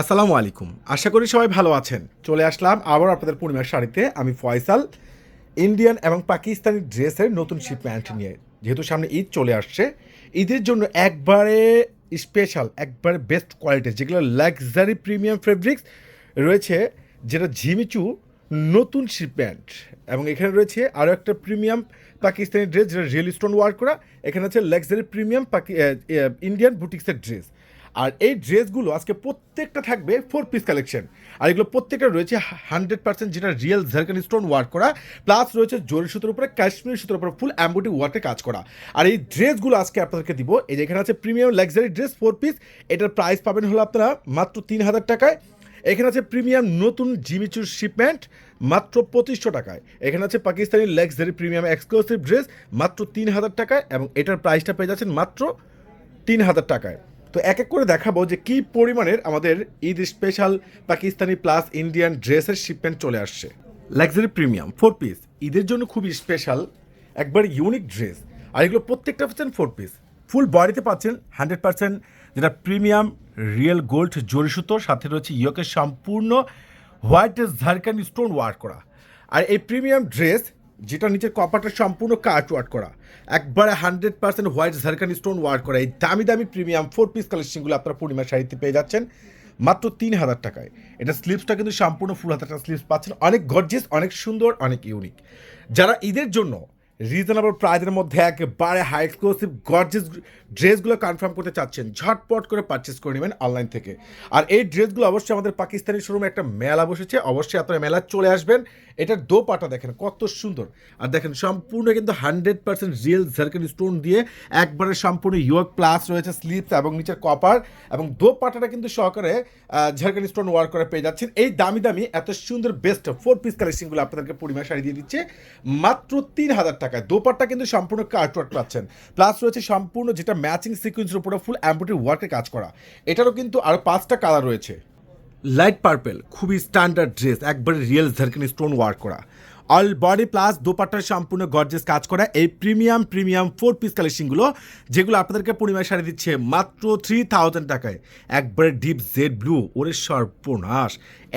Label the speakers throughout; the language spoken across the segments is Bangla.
Speaker 1: আসসালামু আলাইকুম। আশা করি সবাই ভালো আছেন। চলে আসলাম আবার আপনাদের পূর্ণিমার শাড়িতে। আমি ফয়সাল ইন্ডিয়ান এবং পাকিস্তানি ড্রেসের নতুন শিপমেন্ট নিয়ে। যেহেতু সামনে ঈদ চলে আসছে, ঈদের জন্য একবারে স্পেশাল একবারে বেস্ট কোয়ালিটি যেগুলো লাক্সারি প্রিমিয়াম ফেব্রিক্স রয়েছে, যেটা ঝিমিচু নতুন শিপমেন্ট এবং এখানে রয়েছে আরও একটা প্রিমিয়াম পাকিস্তানি ড্রেস যেটা রিয়েল স্টোন ওয়ার্ক করা। এখানে আছে লাক্সারি প্রিমিয়াম পাকি ইন্ডিয়ান বুটিক্সের ড্রেস আর এই ড্রেসগুলো আজকে প্রত্যেকটা থাকবে ফোর পিস কালেকশন আর এগুলো প্রত্যেকটা রয়েছে হান্ড্রেড পার্সেন্ট যেটা রিয়েল ঝারকানি স্টোন ওয়ার্ক করা প্লাস রয়েছে জরি সুতোর উপরে কাশ্মীরি সুতোর উপরে ফুল অ্যাম্বুটি ওয়ার্কে কাজ করা। আর এই ড্রেসগুলো আজকে আপনাদেরকে দিব, এই যে এখানে আছে premium luxury dress four piece এটার প্রাইস পাবেন হলো আপনারা মাত্র তিন হাজার টাকায়। এখানে আছে প্রিমিয়াম নতুন জিমিচুর শিপমেন্ট মাত্র পঁচিশশো টাকায়। এখানে আছে Pakistani luxury premium exclusive dress মাত্র তিন হাজার টাকায়, এবং এটার প্রাইসটা পেয়ে যাচ্ছেন মাত্র তিন হাজার টাকায়। তো এক এক করে দেখাবো যে কী পরিমাণের আমাদের Eid special Pakistani plus Indian ড্রেসের শিপমেন্ট চলে আসছে। লাক্সারি প্রিমিয়াম ফোর পিস ঈদের জন্য খুবই স্পেশাল একবার ইউনিক ড্রেস আর এগুলো প্রত্যেকটা পাচ্ছেন ফোর পিস ফুল বডিতে পাচ্ছেন হান্ড্রেড পার্সেন্ট যেটা প্রিমিয়াম রিয়েল গোল্ড জরি সুতো, সাথে রয়েছে ইয়কের সম্পূর্ণ হোয়াইট ঝাড়খান্ড স্টোন ওয়ার্ক করা। আর এই প্রিমিয়াম ড্রেস যেটা নিচের কপারটা সম্পূর্ণ কাট ওয়ার্ড করা। একবারে হান্ড্রেড পার্সেন্ট হোয়াইট ঝারকানি স্টোন ওয়ার্ড করা। এই দামি দামি প্রিমিয়াম ফোর পিস কালেকশনগুলো আপনারা পূর্ণিমা শাড়িতে পেয়ে যাচ্ছেন, মাত্র তিন হাজার টাকায়। এটা স্লিপসটা কিন্তু সম্পূর্ণ ফুল হাজার টাকা স্লিপস পাচ্ছেন। অনেক গর্জিয়াস অনেক সুন্দর, অনেক ইউনিক যারা ঈদের জন্য রিজনেবল প্রাইজের মধ্যে একেবারে হাই এক্সক্লুসিভ গর্জিয়াস ড্রেসগুলো কনফার্ম করতে চাচ্ছেন। ঝটপট করে পারচেস করে নেবেন অনলাইন থেকে। আর এই ড্রেসগুলো অবশ্যই আমাদের পাকিস্তানি শোরুমে একটা মেলা বসেছে। অবশ্যই আপনারা মেলা চলে আসবেন। এটার দো পাটা দেখেন, কত সুন্দর। আর দেখেন, সম্পূর্ণ কিন্তু হান্ড্রেড পার্সেন্ট রিয়েল ঝারকেন স্টোন দিয়ে একবারে সম্পূর্ণ ইয়ক প্লাস রয়েছে স্লিপস এবং নিচের কপার এবং দো পাটাটা কিন্তু সহকারে ঝারকেন স্টোন ওয়ার্ক করে পেয়ে যাচ্ছেন। এই দামি দামি, এত সুন্দর বেস্ট ফোর পিস কালেকশনগুলো আপনাদেরকে পরিমাণ শাড়ি দিয়ে দিচ্ছে। মাত্র তিন হাজার টাকায়। দোপাট্টা কিন্তু সম্পূর্ণ কার্টওয়ার্ক পাচ্ছেন। প্লাস রয়েছে সম্পূর্ণ যেটা ম্যাচিং সিকুয়েন্সের উপরে ফুল অ্যাম্বুটারি ওয়ার্কে কাজ করা। এটারও কিন্তু আরও পাঁচটা কালার রয়েছে। লাইট পার্পেল খুবই স্ট্যান্ডার্ড ড্রেস একবারে রিয়েল ঝারকানি স্টোন ওয়ার্ক করা। অল বডি প্লাস দোপাট্টার সম্পূর্ণ গর্জেস কাজ করা। এই প্রিমিয়াম প্রিমিয়াম ফোর পিস কালেকশনগুলো যেগুলো আপনাদেরকে পরিমাণে শাড়ি দিচ্ছে মাত্র থ্রি থাউজেন্ড টাকায়। একবারে ডিপ জেড ব্লু ওরে সর্বনাশ,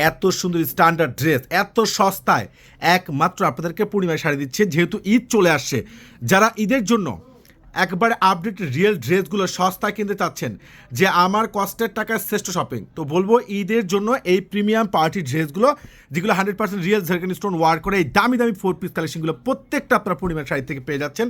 Speaker 1: এত সুন্দর স্ট্যান্ডার্ড ড্রেস এত সস্তায়। একমাত্র আপনাদেরকে পূর্ণিমায় শাড়ি দিচ্ছে, যেহেতু ঈদ চলে আসছে। যারা ঈদের জন্য একবারে আপডেট রিয়েল ড্রেসগুলো সস্তায় কিনতে চাচ্ছেন, যে আমার কষ্টের টাকার শ্রেষ্ঠ শপিং তো বলব, ঈদের জন্য এই প্রিমিয়াম পার্টি ড্রেসগুলো, যেগুলো হান্ড্রেড পার্সেন্ট রিয়েল ঝারকানি স্টোন ওয়ার করে এই দামি দামি ফোর পিস কালেকশনগুলো প্রত্যেকটা আপনার পরিমাণ শাড়ি থেকে পেয়ে যাচ্ছেন,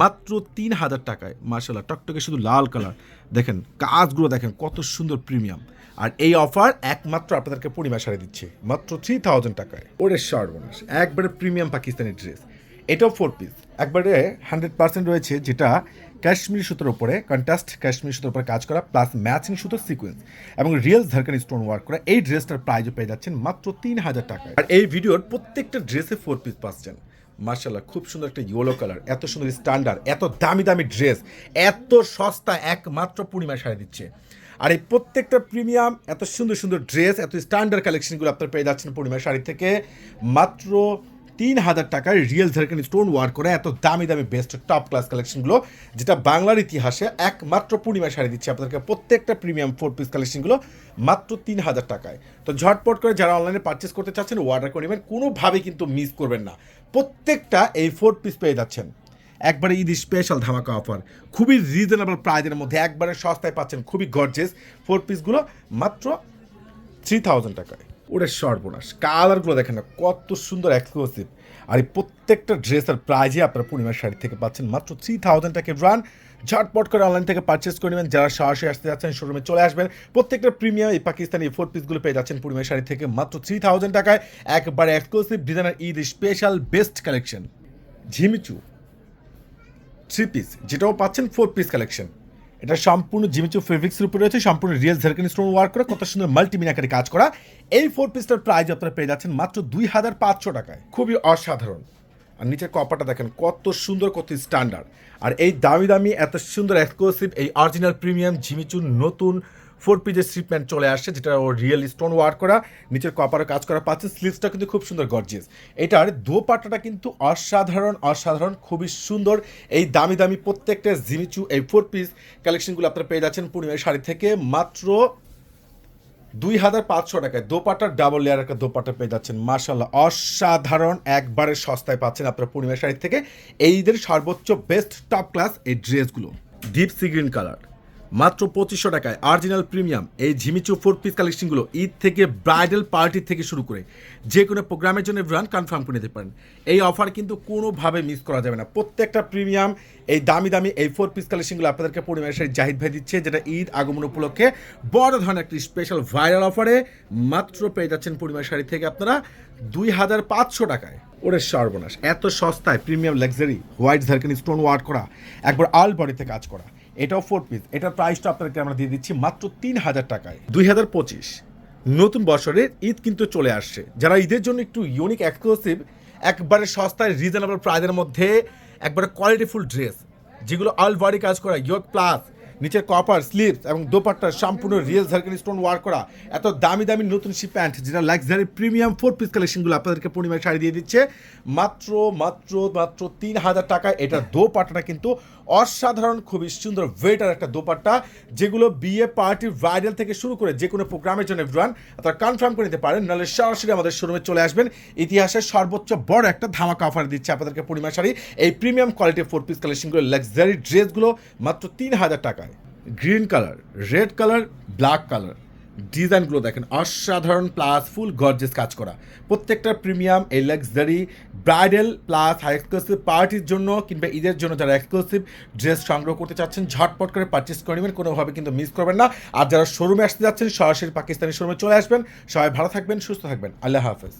Speaker 1: মাত্র তিন হাজার টাকায়। মার্শাল্লাহ টকটকে শুধু লাল কালার দেখেন, কাজগুলো দেখেন, কত সুন্দর প্রিমিয়াম আর এই অফার একমাত্র আপনাদেরকে পরিমাণ শাড়ি দিচ্ছে, মাত্র থ্রি থাউজেন্ড টাকায়। ওরে সর্বনাশ, একবারে প্রিমিয়াম পাকিস্তানি ড্রেস এটাও ফোর পিস একবারে হান্ড্রেড পার্সেন্ট রয়েছে, যেটা কাশ্মীরি সুতোর উপরে কন্ট্রাস্ট কাশ্মীরি সুতোর উপরে কাজ করা প্লাস ম্যাচিং সুতোর সিকোয়েন্স এবং রিয়েল ঝারকানি স্টোন ওয়ার্ক করা। এই ড্রেসটার প্রাইজও পেয়ে যাচ্ছেন মাত্র তিন হাজার টাকা আর এই ভিডিওর প্রত্যেকটা ড্রেসে ফোর পিস পাচ্ছেন। মার্শাল্লাহ খুব সুন্দর একটা ইয়েলো কালার এত সুন্দর স্ট্যান্ডার্ড এত দামি দামি ড্রেস এত সস্তা, একমাত্র পূর্ণিমা শাড়ি দিচ্ছে। আর এই প্রত্যেকটা প্রিমিয়াম এত সুন্দর সুন্দর ড্রেস এত স্ট্যান্ডার্ড কালেকশনগুলো আপনারা পেয়ে যাচ্ছেন পূর্ণিমা শাড়ি থেকে মাত্র তিন হাজার টাকায় রিয়েল ঝারকান স্টোন ওয়ার্ক করে এত দামি দামি বেস্ট টপ ক্লাস কালেকশনগুলো যেটা বাংলার ইতিহাসে একমাত্র পূর্ণিমা শাড়ি দিচ্ছে আপনাদেরকে প্রত্যেকটা প্রিমিয়াম ফোর পিস কালেকশনগুলো মাত্র তিন হাজার টাকায়। তো ঝটপট করে যারা অনলাইনে পারচেস করতে চাচ্ছেন অর্ডার করে নেবেন কোনোভাবে কিন্তু মিস করবেন না। প্রত্যেকটা এই ফোর পিস পেয়ে যাচ্ছেন। একবারে ঈদ স্পেশাল ধামাকা অফার খুবই রিজনেবল প্রাইজের মধ্যে একবারে সস্তায় পাচ্ছেন, খুবই গর্জেস ফোর পিসগুলো মাত্র থ্রি থাউজেন্ড টাকায়। ওটা সর্বনাশ। কালারগুলো দেখেন না, কত সুন্দর এক্সক্লুসিভ আর এই প্রত্যেকটা ড্রেসের প্রাইজে আপনারা পূর্ণিমার শাড়ি থেকে পাচ্ছেন মাত্র থ্রি থাউজেন্ড টাকা রান ঝটপট করে অনলাইন থেকে পারচেস করে নেবেন। যারা সরাসরি আসতে যাচ্ছেন শোরুমে চলে আসবেন। প্রত্যেকটা প্রিমিয়াম এই পাকিস্তানি ফোর পিসগুলো পেয়ে যাচ্ছেন পূর্ণিমার শাড়ি থেকে মাত্র থ্রি থাউজেন্ড টাকায়। একবারে exclusive designer Eid special best collection ঝিমিচু three piece যেটাও পাচ্ছেন ফোর পিস কালেকশন এটা সম্পূর্ণ জিমিচু ফেব্রিক্সের উপরে রয়েছে, সম্পূর্ণ রিয়েল ঝারকানি স্টোন ওয়ার্ক করা, কত সুন্দর মাল্টিমিনাকারি কাজ করা। এই ফোর পিসটার প্রাইস আপনারা পেয়ে যাচ্ছেন মাত্র দুই হাজার পাঁচশো টাকায়। খুবই অসাধারণ। আর নিচের কপাটা দেখেন, কত সুন্দর, কত স্ট্যান্ডার্ড আর এই দামি দামি, এত সুন্দর এক্সক্লুসিভ এই অরিজিনাল প্রিমিয়াম জিমিচুর নতুন ফোর পিজের স্ট্রিপম্যান্ট চলে আসছে, যেটা ও রিয়েল স্টোন ওয়ার্ক করা, নিচের কপারে কাজ করা পাচ্ছে স্লিভসটা কিন্তু খুব সুন্দর গর্জিয়াস এটার দোপাট্টাটা কিন্তু অসাধারণ অসাধারণ, খুবই সুন্দর। এই দামি দামি প্রত্যেকটা জিমিচু, এই ফোর পিস কালেকশনগুলো আপনারা পেয়ে যাচ্ছেন পূর্ণিমার শাড়ি থেকে মাত্র দুই হাজার পাঁচশো টাকায়। দোপাটার ডাবল লেয়ার একটা দোপাটা পেয়ে যাচ্ছেন মার্শাল্লাহ অসাধারণ, একবারে সস্তায় পাচ্ছেন আপনার পূর্ণিমা শাড়ি থেকে। এইদের সর্বোচ্চ বেস্ট টপ ক্লাস এই ড্রেসগুলো ডিপ সি গ্রিন কালার মাত্র পঁচিশশো টাকায় অরিজিনাল প্রিমিয়াম, এই ঝিমিচু ফোর পিস কালেকশনগুলো ঈদ থেকে ব্রাইডাল পার্টি থেকে শুরু করে যে কোনো প্রোগ্রামের জন্য ব্রান্ড কনফার্ম করে নিতে পারেন। এই অফার কিন্তু কোনোভাবে মিস করা যাবে না। প্রত্যেকটা প্রিমিয়াম, এই দামি দামি এই ফোর পিস কালেকশনগুলো আপনাদেরকে পরিমাণের সাথে জাহিদ ভাই দিচ্ছে, যেটা ঈদ আগমন উপলক্ষে বড় ধরনের একটি স্পেশাল ভাইরাল অফারে মাত্র পেয়ে যাচ্ছেন পরিমাণ শাড়ি থেকে আপনারা দুই হাজার পাঁচশো টাকায়। ওরে সর্বনাশ, এত সস্তায় প্রিমিয়াম লাক্সারি হোয়াইট ঝারকানি স্টোন ওয়ার্ক করা, একবার আল বডিতে কাজ করা। এটাও ফোর পিস এটার প্রাইসটা আপনাদেরকে আমরা দিয়ে দিচ্ছি মাত্র তিন হাজার টাকায়। দুই হাজার পঁচিশ, নতুন বছরের ঈদ কিন্তু চলে আসছে। যারা ঈদের জন্য একটু ইউনিক এক্সক্লুসিভ একবারে সস্তায় রিজনেবল প্রাইজের মধ্যে একবারে কোয়ালিটিফুল ড্রেস যেগুলো অল বডি কাজ করা ইয়োগ প্লাস নিচের কপার স্লিভস এবং দোপাট্টা, সম্পূর্ণ রিয়েল ঝারকানি স্টোন ওয়ার্ক করা, এত দামি দামি নতুন সি প্যান্ট যেটা লাক্সারি প্রিমিয়াম ফোর পিস কালেকশনগুলো আপনাদেরকে পূর্ণিমায় শাড়ি দিয়ে দিচ্ছে, মাত্র মাত্র মাত্র তিন হাজার টাকায়। এটা দোপাট্টাটা কিন্তু অসাধারণ, খুবই সুন্দর ওয়েটার একটা দোপাট্টা, যেগুলো বিয়ে পার্টি ভাইরাল থেকে শুরু করে যে কোনো প্রোগ্রামের জন্য এভরিওয়ান আপনারা কনফার্ম করে নিতে পারেন। নাহলে সরাসরি আমাদের শোরুমে চলে আসবেন। ইতিহাসের সর্বোচ্চ বড় একটা ধামাকা অফার দিচ্ছে আপনাদেরকে পূর্ণিমা শাড়ি। এই প্রিমিয়াম কোয়ালিটির ফোর পিস কালেকশনগুলো লাক্সারি ড্রেসগুলো মাত্র তিন হাজার টাকায়। Green colour red colour black colour ডিজাইনগুলো দেখেন, অসাধারণ প্লাস ফুল গর্জেস কাজ করা। প্রত্যেকটা প্রিমিয়াম এই luxury bridal plus high exclusive পার্টির জন্য কিংবা ঈদের জন্য যারা এক্সক্লুসিভ ড্রেস সংগ্রহ করতে চাচ্ছেন, ঝটপট করে পারচেস করে নেবেন, কোনোভাবে কিন্তু মিস করবেন না। আর যারা শোরুমে আসতে যাচ্ছেন, সরাসরি পাকিস্তানি শোরুমে চলে আসবেন। সবাই ভালো থাকবেন, সুস্থ থাকবেন। আল্লাহ হাফেজ।